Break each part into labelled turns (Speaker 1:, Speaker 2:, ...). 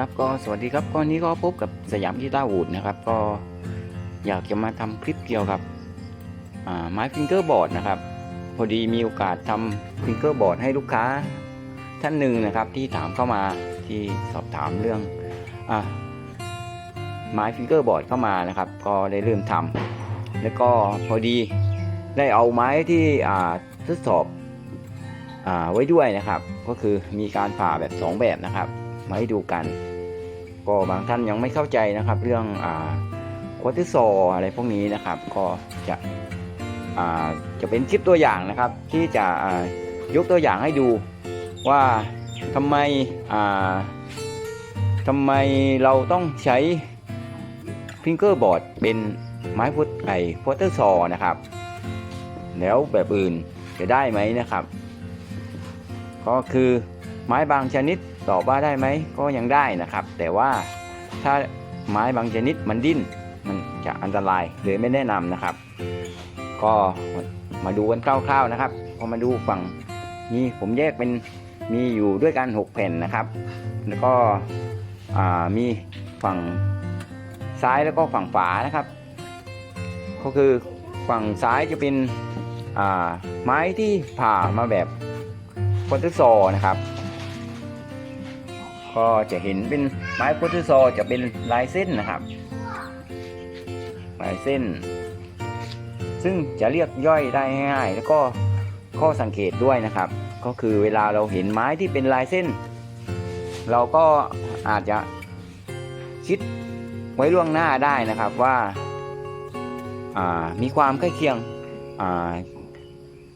Speaker 1: ครับก็สวัสดีครับก็นนี้ก็พบกับสยามกีตาร์วูดนะครับ ก็อยากจะมาทำคลิปเกี่ยวกับไม้ฟิงเกอร์บอร์ดนะครับ พอดีมีโอกาสทำฟิงเกอร์บอร์ดให้ลูกค้าท่านหนึ่งนะครับ ที่ถามเข้ามาที่สอบถามเรื่องอไม้ฟิงเกอร์บอร์ดเข้ามานะครับ ก็ได้เริ่มทำแล้วก็พอดีได้เอาไม้ที่ทดสอบอไว้ด้วยนะครับ ก็คือมีการผ่าแบบสองแบบนะครับ มาให้ดูกัน ก็บางท่านยังไม่เข้าใจนะครับ เรื่องอ่าควอเตอร์โซอะไรพวกนี้นะครับ ก็จะอ่าจะเป็นคลิปตัวอย่างนะครับ ที่จะอ่ายกตัวอย่างให้ดูว่าทำไมอ่าทำไมเราต้องใช้ฟิงเกอร์บอร์ดเป็นไม้พุทไอควอเตอร์โซนะครับ แล้วแบบอื่นจะได้ไหมนะครับ ก็คือไม้บางชนิด ตอบว่าได้ไหมก็ยังได้นะครับ แต่ว่าถ้าไม้บางชนิดมันดิ้นมันจะอันตรายเลยไม่แนะนำนะครับ ก็มาดูกันคร่าวๆนะครับพอมาดูฝั่งนี้ผมแยกเป็นมีอยู่ด้วยกัน 6 แผ่นนะครับ แล้วก็มีฝั่งซ้ายแล้วก็ฝั่งขวานะครับ ก็คือฝั่งซ้ายจะเป็นไม้ที่ผ่ามาแบบคอนเทโซนะครับ ก็จะเห็นเป็นไม้พุทธโซจะเป็นลายเส้นนะครับ ลายเส้น ซึ่งจะเรียกย่อยได้ง่าย แล้วก็ข้อสังเกตด้วยนะครับ ก็คือเวลาเราเห็นไม้ที่เป็นลายเส้น เราก็อาจจะคิดไว้ล่วงหน้าได้นะครับว่าามีความใกล้เคียง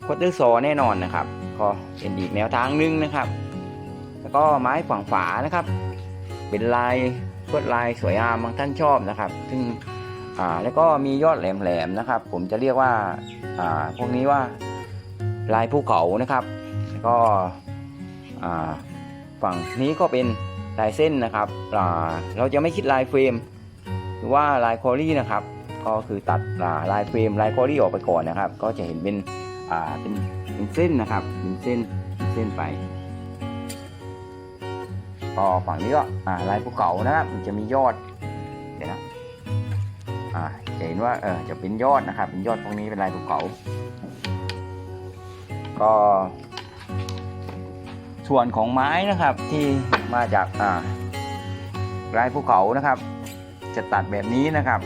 Speaker 1: ควอเตอร์โซแน่นอนนะครับ ก็เป็นอีกแนวทางหนึงนะครับ แล้วก็ไม้ฝั่งฝานะครับ เป็นลายลวดลายสวยงามบางท่านชอบนะครับ ซึ่งแล้วก็มียอดแหลมๆนะครับ ผมจะเรียกว่าพวกนี้ว่าลายภูเขานะครับ แล้วก็ฝั่งนี้ก็เป็นลายเส้นนะครับเราจะไม่คิดลายเฟรมหรือว่าลายคอรี่นะครับ ก็คือตัดลายเฟรมลายคอรี่ออกไปก่อนนะครับ ก็จะเห็นเป็นเป็นเป็นเส้นนะครับเป็นเส้นเป็นเส้นไป ก็ฝั่งนี้ก็อ่าลายภูเขานะครับ มันจะมียอด เดี๋ยวนะอ่าจะเห็นว่าเออจะเป็นยอดนะครับ เป็นยอดพวกนี้เป็นลายภูเขา ก็ ส่วนของไม้นะครับที่มาจากอ่าลายภูเขานะครับ จะตัดแบบนี้นะครับ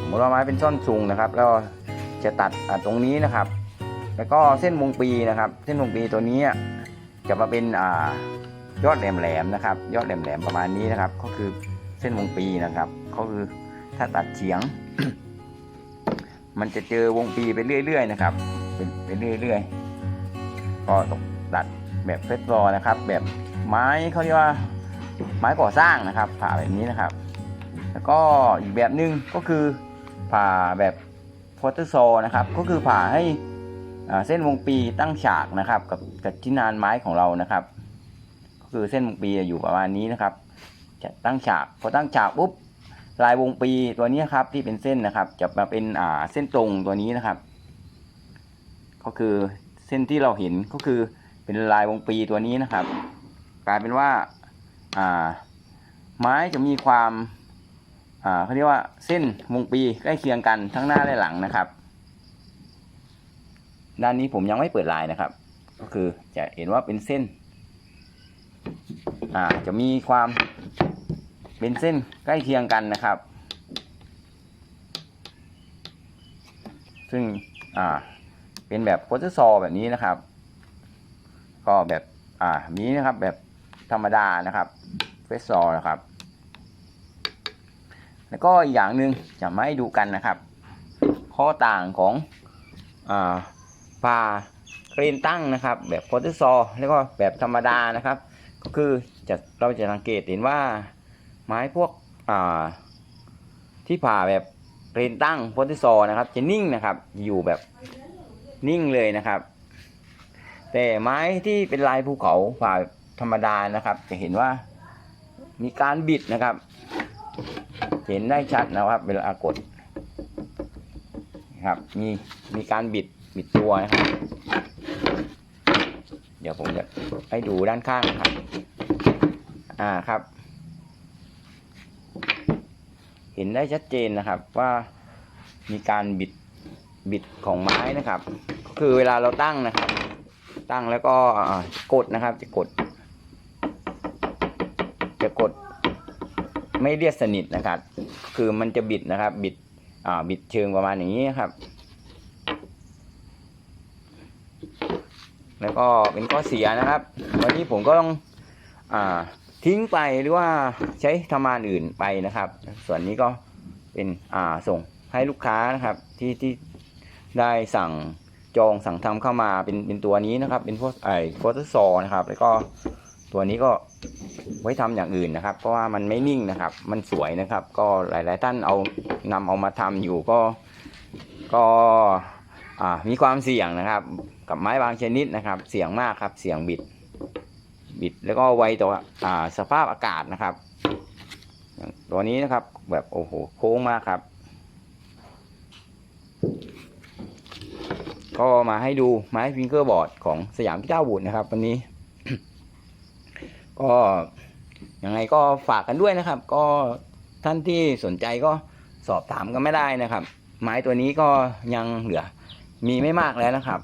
Speaker 1: สมมติว่าไม้เป็นซ่อนสูงนะครับ แล้วจะตัดตรงนี้นะครับ แล้วก็เส้นวงปีนะครับ เส้นวงปีตัวนี้จะมาเป็นอ่า ยอดแหลมๆนะครับ ยอดแหลมๆประมาณนี้นะครับ ก็คือเส้นวงปีนะครับก็คือถ้าตัดเฉียง มันจะเจอวงปีไปเรื่อยๆนะครับเป็นไปเรื่อยๆก็ต้องตัดแบบเฟสรอนะครับ แบบไม้เขาเรียกว่าไม้ก่อสร้างนะครับ ผ่าแบบนี้นะครับ แล้วก็อีกแบบหนึ่งก็คือผ่าแบบฟอเตอร์โซนะครับ ก็คือผ่าให้เส้นวงปีตั้งฉากนะครับ กับกับชิ้นงานไม้ของเรานะครับ คือเส้นวงปีอยู่ประมาณนี้นะครับ จะตั้งฉากพอตั้งฉากปุ๊บลายวงปีตัวนี้ครับที่เป็นเส้นนะครับ จะมาเป็นอ่าเส้นตรงตัวนี้นะครับ ก็คือเส้นที่เราเห็นก็คือเป็นลายวงปีตัวนี้นะครับ กลายเป็นว่าอ่า ไม้จะมีความอ่าเขาเรียกว่าเส้นวงปีใกล้เคียงกันทั้งหน้าและหลังนะครับ ด้านนี้ผมยังไม่เปิดลายนะครับ ก็คือจะเห็นว่าเป็นเส้น อ่าจะมีความเป็นเส้นใกล้เคียงกันนะครับ ซึ่งอ่าเป็นแบบโพสซอแบบนี้นะครับ ก็แบบอ่านี้นะครับแบบธรรมดานะครับเฟสซอนะครับ แล้วก็อีกอย่างหนึ่งจะมาให้ดูกันนะครับ ข้อต่างของอ่าปลาเกรนตั้งนะครับ แบบโพสซอแล้วก็แบบธรรมดานะครับ ก็คือ จะเราจะสังเกตเห็นว่าไม้พวกที่ผ่าแบบเรนตั้งโพติโซนะครับ จะนิ่งนะครับ อยู่แบบนิ่งเลยนะครับ แต่ไม้ที่เป็นลายภูเขาผ่าธรรมดานะครับ จะเห็นว่ามีการบิดนะครับ เห็นได้ชัดนะครับเวลากดครับมีมีการบิดบิดตัวนะครับ เดี๋ยวผมจะให้ดูด้านข้างนะครับ อ่าครับ เห็นได้ชัดเจนนะครับว่ามีการบิดบิดของไม้นะครับ ก็คือเวลาเราตั้งนะครับ ตั้งแล้วก็กดนะครับ จะกด จะกด ไม่เรียบสนิทนะครับ คือมันจะบิดนะครับ บิดอ่าบิดเชิงประมาณอย่างนี้ครับ แล้วก็เป็นข้อเสียนะครับ วันนี้ผมก็ต้องอ่า ทิ้งไปหรือว่าใช้ทำงานอื่นไปนะครับ ส่วนนี้ก็เป็นอ่าส่งให้ลูกค้านะครับที่ที่ได้สั่งจองสั่งทำเข้ามาเป็นเป็นตัวนี้นะครับ เป็นพวกไอโฟโตซอนะครับ แล้วก็ตัวนี้ก็ไว้ทำอย่างอื่นนะครับ เพราะว่ามันไม่นิ่งนะครับ มันสวยนะครับ ก็หลาย ๆ ท่านเอานำเอามาทำอยู่ก็ก็อ่ามีความเสี่ยงนะครับ กับไม้บางชนิดนะครับ เสี่ยงมากครับเสี่ยงบิด บิดแล้วก็ไวต่ออ่าสภาพอากาศนะครับตัวนี้นะครับ แบบโอ้โหโค้งมากครับ ก็มาให้ดูไม้ฟิงเกอร์บอร์ดของสยามกีตาร์วูดนะครับ วันนี้ ก็ยังไงก็ฝากกันด้วยนะครับ ก็ท่านที่สนใจก็สอบถามกันไม่ได้นะครับ ไม้ตัวนี้ก็ยังเหลือ มีไม่มากแล้วนะครับ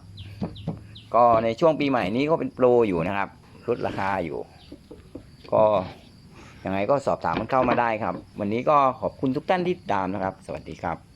Speaker 1: ก็ในช่วงปีใหม่นี้ก็เป็นโปรอยู่นะครับ ลดราคาอยู่ ก็ยังไงก็สอบถามมันเข้ามาได้ครับ วันนี้ก็ขอบคุณทุกท่านที่ติดามนะครับ สวัสดีครับ